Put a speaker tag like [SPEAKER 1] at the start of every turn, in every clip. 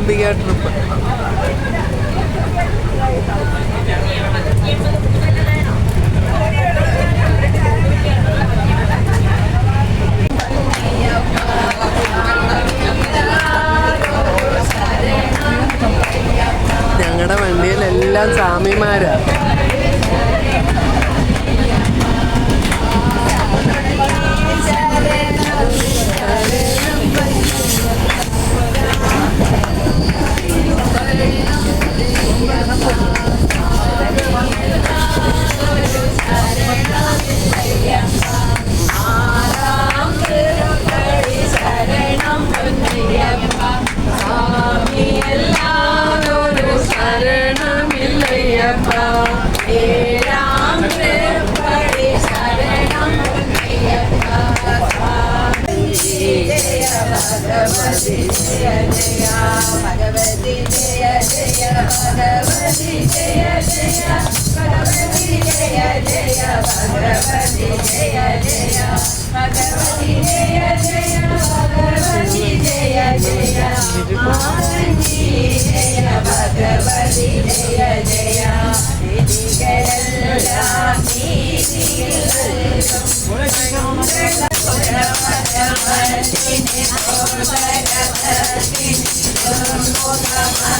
[SPEAKER 1] Mookambika trip. ഞങ്ങളുടെ വണ്ടിയിലെല്ലാം സ്വാമിമാരാ.
[SPEAKER 2] Bhagavathi Jaya Jaya Bhagavathi Jaya Jaya Bhagavathi
[SPEAKER 3] Jaya Jaya Bhagavathi Jaya Jaya Bhagavathi Jaya Jaya Bhagavathi Jaya Jaya
[SPEAKER 1] Bhagavathi Jaya Jaya മാതഞ്ജി Jaya Bhagavathi Jaya Jaya ഗതികളെല്ലാം Thank
[SPEAKER 3] you.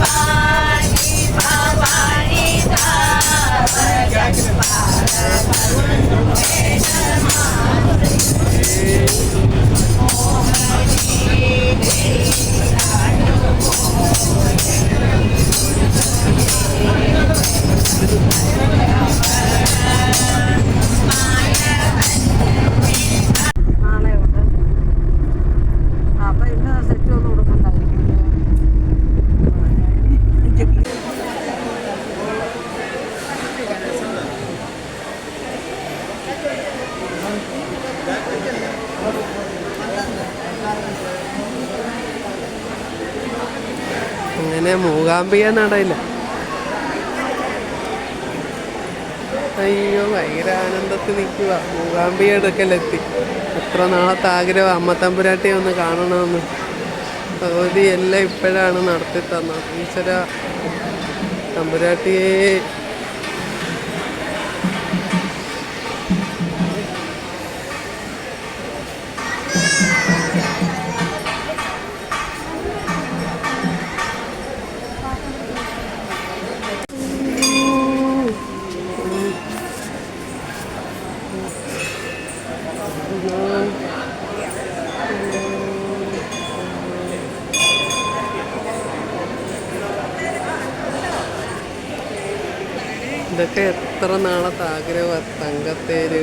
[SPEAKER 1] Bye. അങ്ങനെ മൂകാംബിക നടയില്ല അയ്യോ ഭയങ്കര ആനന്ദത്തിൽ നിൽക്കുക മൂകാംബിക എടുക്കലെത്തി എത്ര നാളത്തെ ആഗ്രഹം അമ്മത്തമ്പുരാട്ടിയെ ഒന്ന് കാണണമെന്ന്. ഭഗവതി എല്ലാം ഇപ്പോഴാണ് നടത്തി തന്നത്. ഈശ്വര തമ്പുരാട്ടിയെ എത്ര നാളത്തെ ആഗ്രഹം തങ്കത്തേര്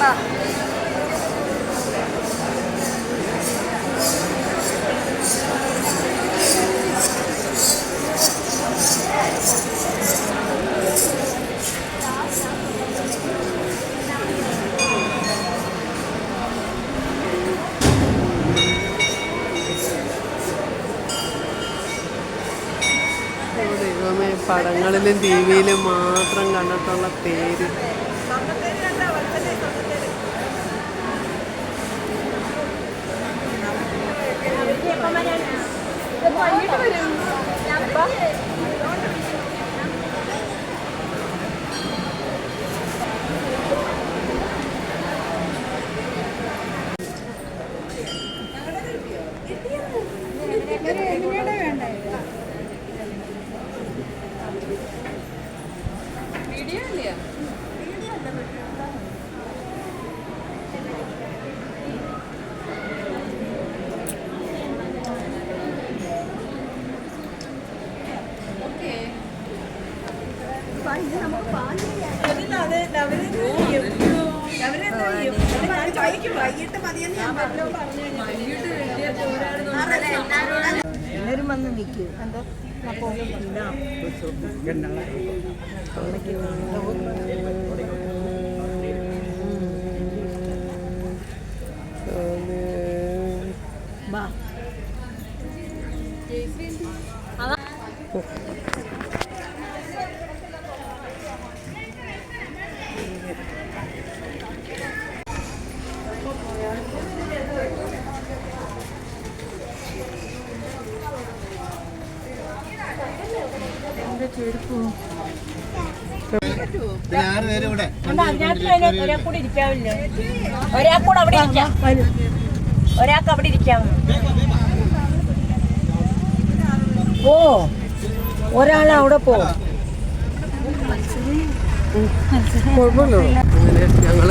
[SPEAKER 2] Bye. പടങ്ങളിലും ടി വിയിലും മാത്രം കണ്ടിട്ടുള്ള തേര്
[SPEAKER 4] എല്ലാവരും വന്ന് നിൽക്കും എന്താ ബാ
[SPEAKER 1] ഒരാൾ കൂടെ ഇരിക്കാവില്ലേ ഒരാൾ കൂടെ അവിടെ ഒരാൾക്ക് അവിടെ ഇരിക്കാം
[SPEAKER 4] ഓ ഒരാൾ അവിടെ പോ
[SPEAKER 2] കുഴപ്പമില്ലല്ലോ അങ്ങനെ
[SPEAKER 1] ഞങ്ങൾ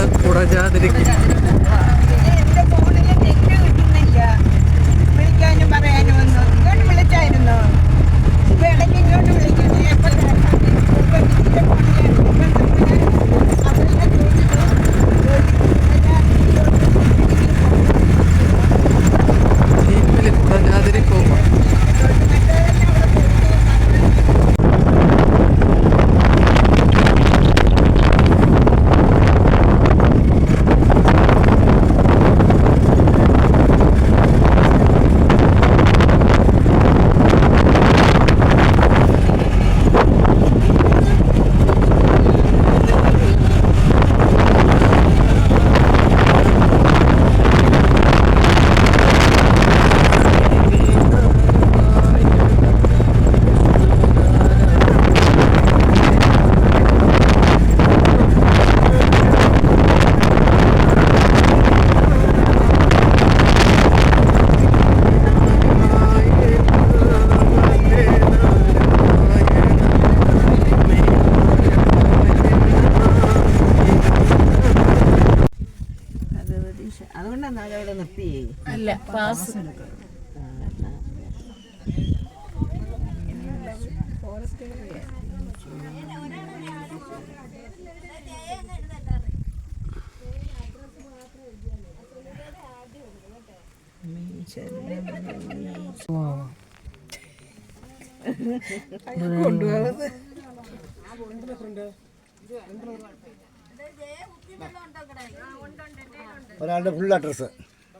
[SPEAKER 5] ഒരാളുടെ ഫുൾ അഡ്രസ്സ്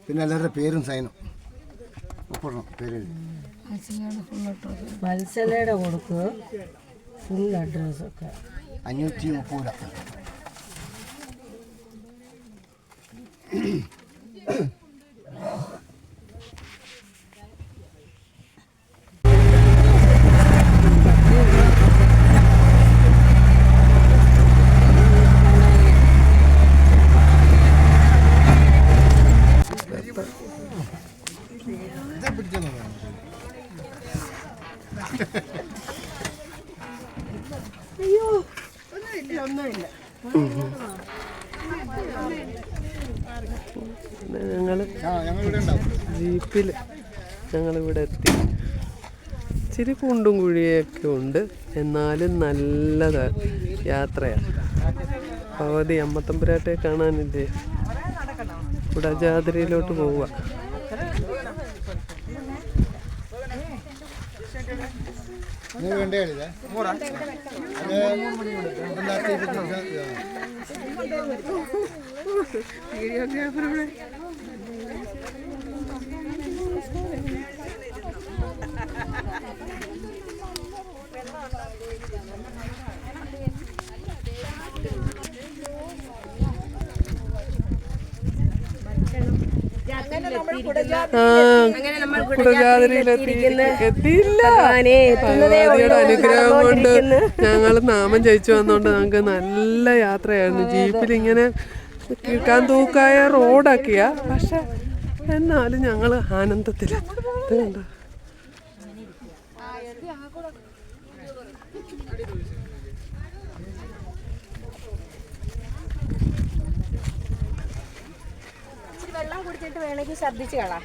[SPEAKER 5] പിന്നെ എല്ലാവരുടെ പേരും സൈനും ഒപ്പിടണം പേര്.
[SPEAKER 4] മത്സലയുടെ കൊടുക്കുക ഫുൾ അഡ്രസ്സൊക്കെ
[SPEAKER 5] അഞ്ഞൂറ്റി മുപ്പത് രൂപ
[SPEAKER 2] പിന്നെ ഞങ്ങൾ
[SPEAKER 5] ആ ഞങ്ങൾ ഇവിടെ ഉണ്ടാവും
[SPEAKER 2] ജീപ്പിൽ ഞങ്ങളിവിടെ എത്തി ഇച്ചിരി കുണ്ടും കുഴിയൊക്കെ ഉണ്ട്. എന്നാലും നല്ലത് യാത്രയാണ് ഭഗവതി അമ്മത്തമ്പുരാട്ടെ കാണാനില്ലേ? കുടജാതിരയിലോട്ട് പോവുക.
[SPEAKER 5] വീഡിയോഗ്രാഫർ വേണ്ടേ
[SPEAKER 1] ഭഗവതിയുടെ അനുഗ്രഹം കൊണ്ട് ഞങ്ങൾ നാമം ജയിച്ചു വന്നോണ്ട് ഞങ്ങൾക്ക് നല്ല യാത്രയായിരുന്നു. ജീപ്പിൽ ഇങ്ങനെ കിഴക്കാൻ തൂക്കായ റോഡാക്കിയ. പക്ഷെ എന്നാലും ഞങ്ങൾ ആനന്ദത്തില ഇത് കണ്ടോ
[SPEAKER 6] വെള്ളം കുടിച്ചിട്ട് വേണമെങ്കിൽ ഛർദ്ദിച്ച് കളാം.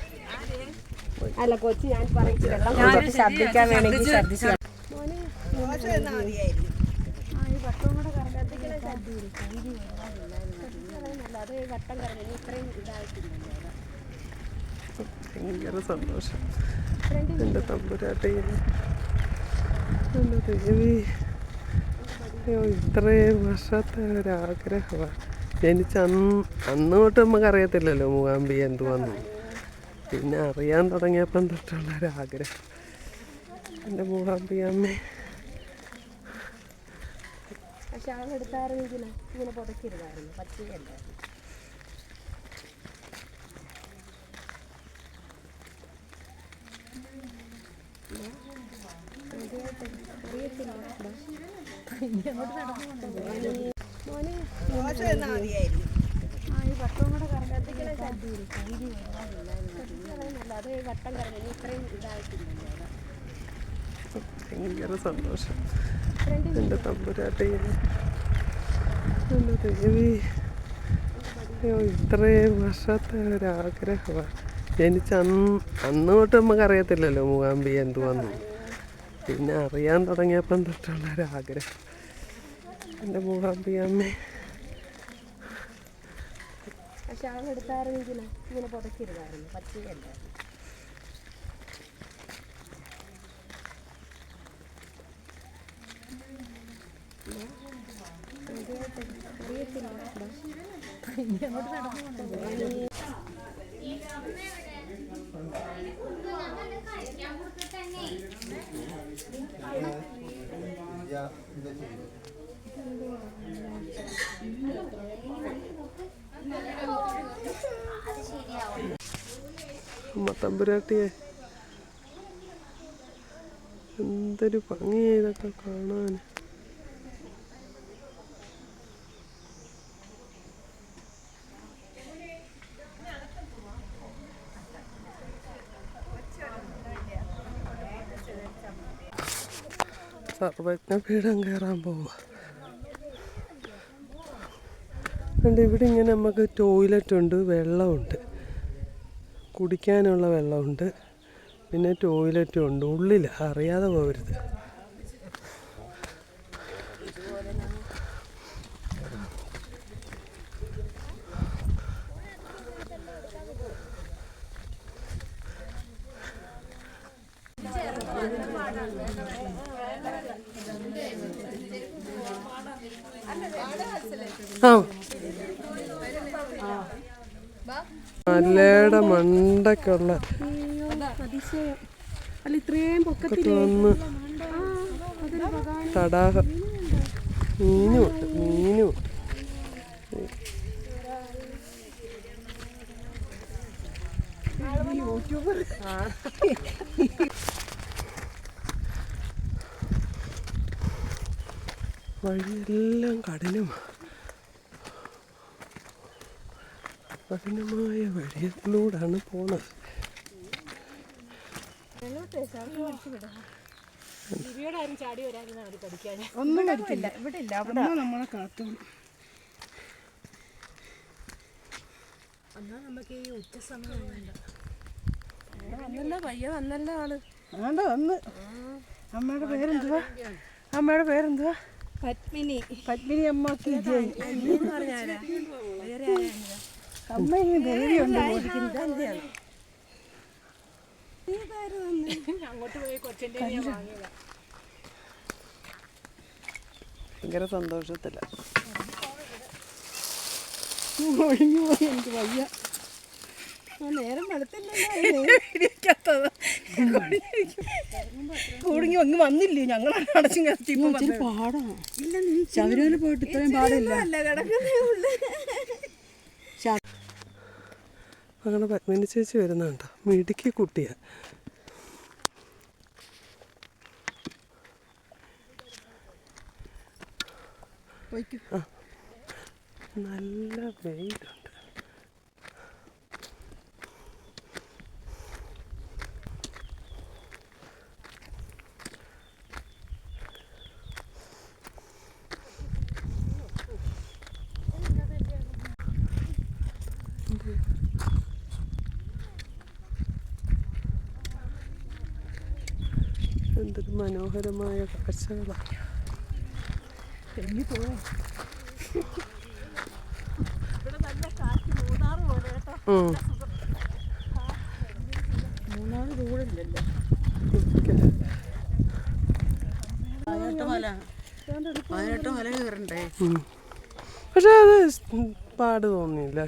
[SPEAKER 6] അല്ല കൊച്ചി ഞാൻ പറയിച്ച് വെള്ളം കുടിച്ചിട്ട് ഛർദ്ദിക്കാൻ വേണമെങ്കിൽ ഛർദ്ദിച്ച്
[SPEAKER 1] ഭയങ്കര സന്തോഷം. എന്റെ തമ്പുരാട്ടി എന്റെ ദേവി അയ്യോ ഇത്രയും വർഷത്തെ ഒരാഗ്രഹമാണ് ജനിച്ച അന്ന് അന്ന് തൊട്ട് നമുക്കറിയത്തില്ലല്ലോ മൂകാംബി എന്തുവാന്ന്. പിന്നെ അറിയാൻ തുടങ്ങിയപ്പം തൊട്ടുള്ള ഒരാഗ്രഹം എന്റെ മൂകാംബി അമ്മ.
[SPEAKER 6] പക്ഷെ ആളെടുത്തായിരുന്നെങ്കിൽ ഇങ്ങനെ പുതക്കരുതായിരുന്നു പറ്റുകയല്ല വട്ടം ഇത്രയും ഇതായിട്ടില്ല
[SPEAKER 1] ഭയങ്കര സന്തോഷം. എന്റെ തമ്പുരാട്ടി. ദേവി. അയ്യോ ഇത്രയും വർഷത്തെ ഒരാഗ്രഹമാണ് ജനിച്ച അന്ന് അന്ന് തൊട്ട് നമുക്കറിയത്തില്ലല്ലോ മൂകാംബി എന്തുവാന്ന്. പിന്നെ അറിയാൻ തുടങ്ങിയപ്പം തൊട്ടുള്ള ഒരാഗ്രഹം എന്റെ മൂകാംബി അമ്മേ
[SPEAKER 6] പക്ഷെ ആളെടുത്തായിരുന്നെങ്കിൽ ഇങ്ങനെ പുതക്കരുതായിരുന്നു പറ്റുകയല്ല
[SPEAKER 1] അമ്മ തമ്പുരാട്ടിയെ. എന്തൊരു ഭംഗിയാ ഇതൊക്കെ കാണാൻ സർവജ്ഞപീഠം കയറാൻ പോവുക. അതുകൊണ്ട് ഇവിടെ ഇങ്ങനെ നമുക്ക് ടോയ്ലറ്റ് ഉണ്ട് വെള്ളമുണ്ട്. കുടിക്കാനുള്ള വെള്ളമുണ്ട്. പിന്നെ ടോയ്ലറ്റും ഉണ്ട്. ഉള്ളിൽ അറിയാതെ പോകരുത്. ആ. മലയുടെ മണ്ടൊക്കെ ഉള്ള തടാകം. മീനുമുണ്ട് മീനുമുണ്ട് വഴിയെല്ലാം കഠിനമാണ് കഠിനമായ വഴിയിലൂടാണ് പോണത്
[SPEAKER 2] വന്നല്ലോ പയ്യ വന്നല്ലോ ആൾ. ആണ്ടോ വന്ന്. അമ്മയുടെ പേരെന്തുവാ? അമ്മയുടെ പേരെന്തുവാ?
[SPEAKER 6] പത്മിനി.
[SPEAKER 2] പത്മിനി അമ്മ ഇങ്ങനെ ദേവിയുണ്ട്
[SPEAKER 1] ഭയങ്കര സന്തോഷത്തില്ല
[SPEAKER 2] ഒഴിഞ്ഞു പോയി എനിക്ക് വയ്യ.
[SPEAKER 6] നേരം
[SPEAKER 2] കൂടുങ്ങി അങ്ങ് വന്നില്ലേ? ഞങ്ങൾ അടച്ചും കത്തി പാടാ. ശബരിമല പോയിട്ട് ഇത്രയും പാടില്ല.
[SPEAKER 1] അങ്ങനെ പത്മിനി ചേച്ചി വരുന്നുണ്ടോ മിടുക്കി കുട്ടിയാ. നല്ല വെയിലുണ്ട് എന്തൊരു മനോഹരമായ കാഴ്ചകളാണ്. ഉം.
[SPEAKER 7] പതിനെട്ട് മല കയറണ്ടേ?
[SPEAKER 1] ഉം. പക്ഷെ അത് പാട് തോന്നിയില്ല.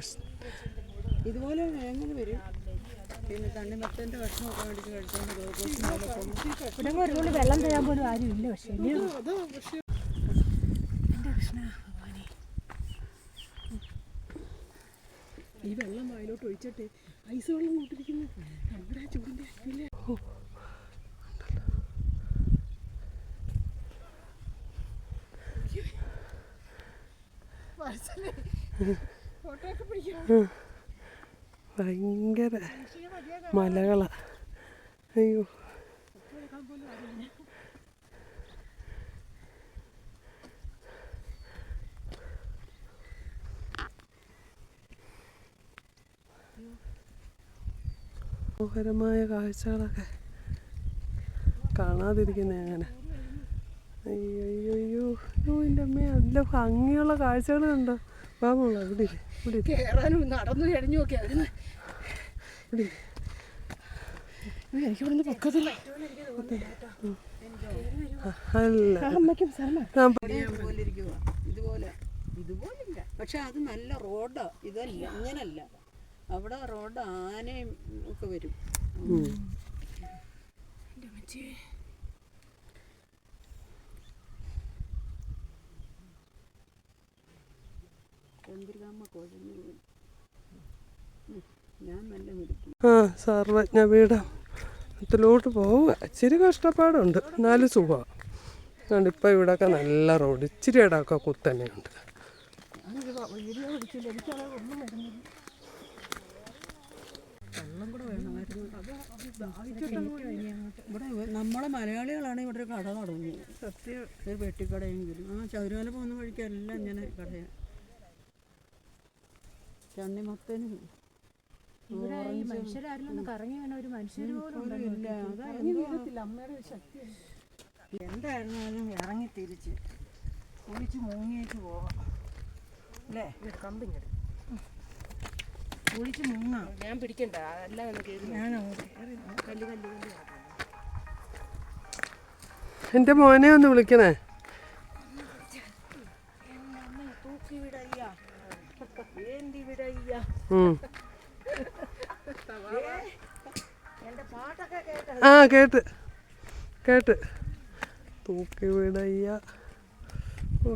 [SPEAKER 7] ഇതുപോലെ എങ്ങനെ വരും? പിന്നെ തണ്ണിമത്തന്റെ ഭക്ഷണമൊക്കെ മേടിച്ച് കഴിച്ചോണ്ട്.
[SPEAKER 3] ഇവിടെ ഒരു തുള്ളി വെള്ളം തരാൻ പോലും ആരും ഇല്ല പക്ഷേ. ഇല്ലയോ?
[SPEAKER 7] ഈ വെള്ളം വായിലോട്ട് ഒഴിച്ചിട്ട് ഐസ് വെള്ളം കൂട്ടിരിക്കുന്നു. നമ്മുടെ ചൂടിന്റെ ഇല്ലേ
[SPEAKER 1] ഭയങ്കര മലകളാണ് അയ്യോ. മനോഹരമായ കാഴ്ചകളൊക്കെ കാണാതിരിക്കുന്നത് അങ്ങനെ. അയ്യോ അയ്യോ അയ്യോ എന്റെ അമ്മ നല്ല ഭംഗിയുള്ള കാഴ്ചകൾ കണ്ടോ? വാ മോളെ ഇവിടെ ഇവിടെ
[SPEAKER 7] നടന്നു കഴിഞ്ഞു
[SPEAKER 1] ഇരി.
[SPEAKER 7] എനിക്ക് ഇവിടുന്ന് പൊക്കത്തില്ല. അമ്മയ്ക്കും
[SPEAKER 2] ഇതുപോലെ ഇതുപോലില്ല. പക്ഷെ അത് നല്ല റോഡാ. ഇതല്ല ഇങ്ങനല്ല അവിടെ റോഡ് ആനയും ഒക്കെ വരും. ചന്ദ്രികാമ്മ കുഴഞ്ഞു പോയി. ഉം, ഞാൻ നല്ല മിടുക്കി
[SPEAKER 1] ആ സർവജ്ഞ പീഠം ഇതിലോട്ട് പോവുക. ഇച്ചിരി കഷ്ടപ്പാടുണ്ട്. എന്നാലും സുഖമാണ് അതുകൊണ്ട് ഇപ്പം ഇവിടെയൊക്കെ നല്ല റോഡ്. ഇച്ചിരി ഇടമൊക്കെ കുത്തന്നെയുണ്ട്
[SPEAKER 2] ഇവിടെ നമ്മളെ മലയാളികളാണ് ഇവിടെ ഒരു കട തുടങ്ങിയത് സത്യം ഒരു വെട്ടിക്കടയെങ്കിലും ആ ചൗരാല പോകുന്ന വഴിക്ക് എല്ലാം ഇങ്ങനെ കടയാണ് ചണ്ണിമത്തനും
[SPEAKER 3] ഇവിടെ ഈ കറങ്ങി വേണം ഒരു മനുഷ്യർ പോലും
[SPEAKER 2] ഒരു ഇല്ല. അതാ എന്തായിരുന്നാലും ഇറങ്ങി തിരിച്ച് കുളിച്ച് മുങ്ങിയിട്ട് പോവാം. അല്ലേ? കുളിച്ച് മുങ്ങാം.
[SPEAKER 3] ഞാൻ പിടിക്കണ്ട. അല്ല
[SPEAKER 2] ഞാൻ അങ്ങോട്ട്
[SPEAKER 1] എന്റെ മോനെ ഒന്ന് വിളിക്കണേ. ഉം. ആ കേട്ട്. കേട്ട്. തൂക്കി വിടയ്യ ഓ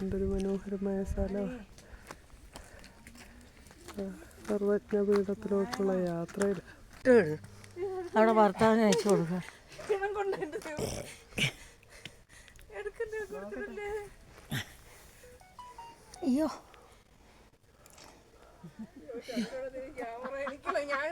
[SPEAKER 1] എന്തൊരു മനോഹരമായ സ്ഥലമാണ് സർവജ്ഞ പീഠത്തിലോട്ടുള്ള യാത്രയിൽ.
[SPEAKER 2] അവിടെ ഭർത്താവിനെ അയച്ചു കൊടുക്കാം.
[SPEAKER 3] അയ്യോ.
[SPEAKER 7] ഞാൻ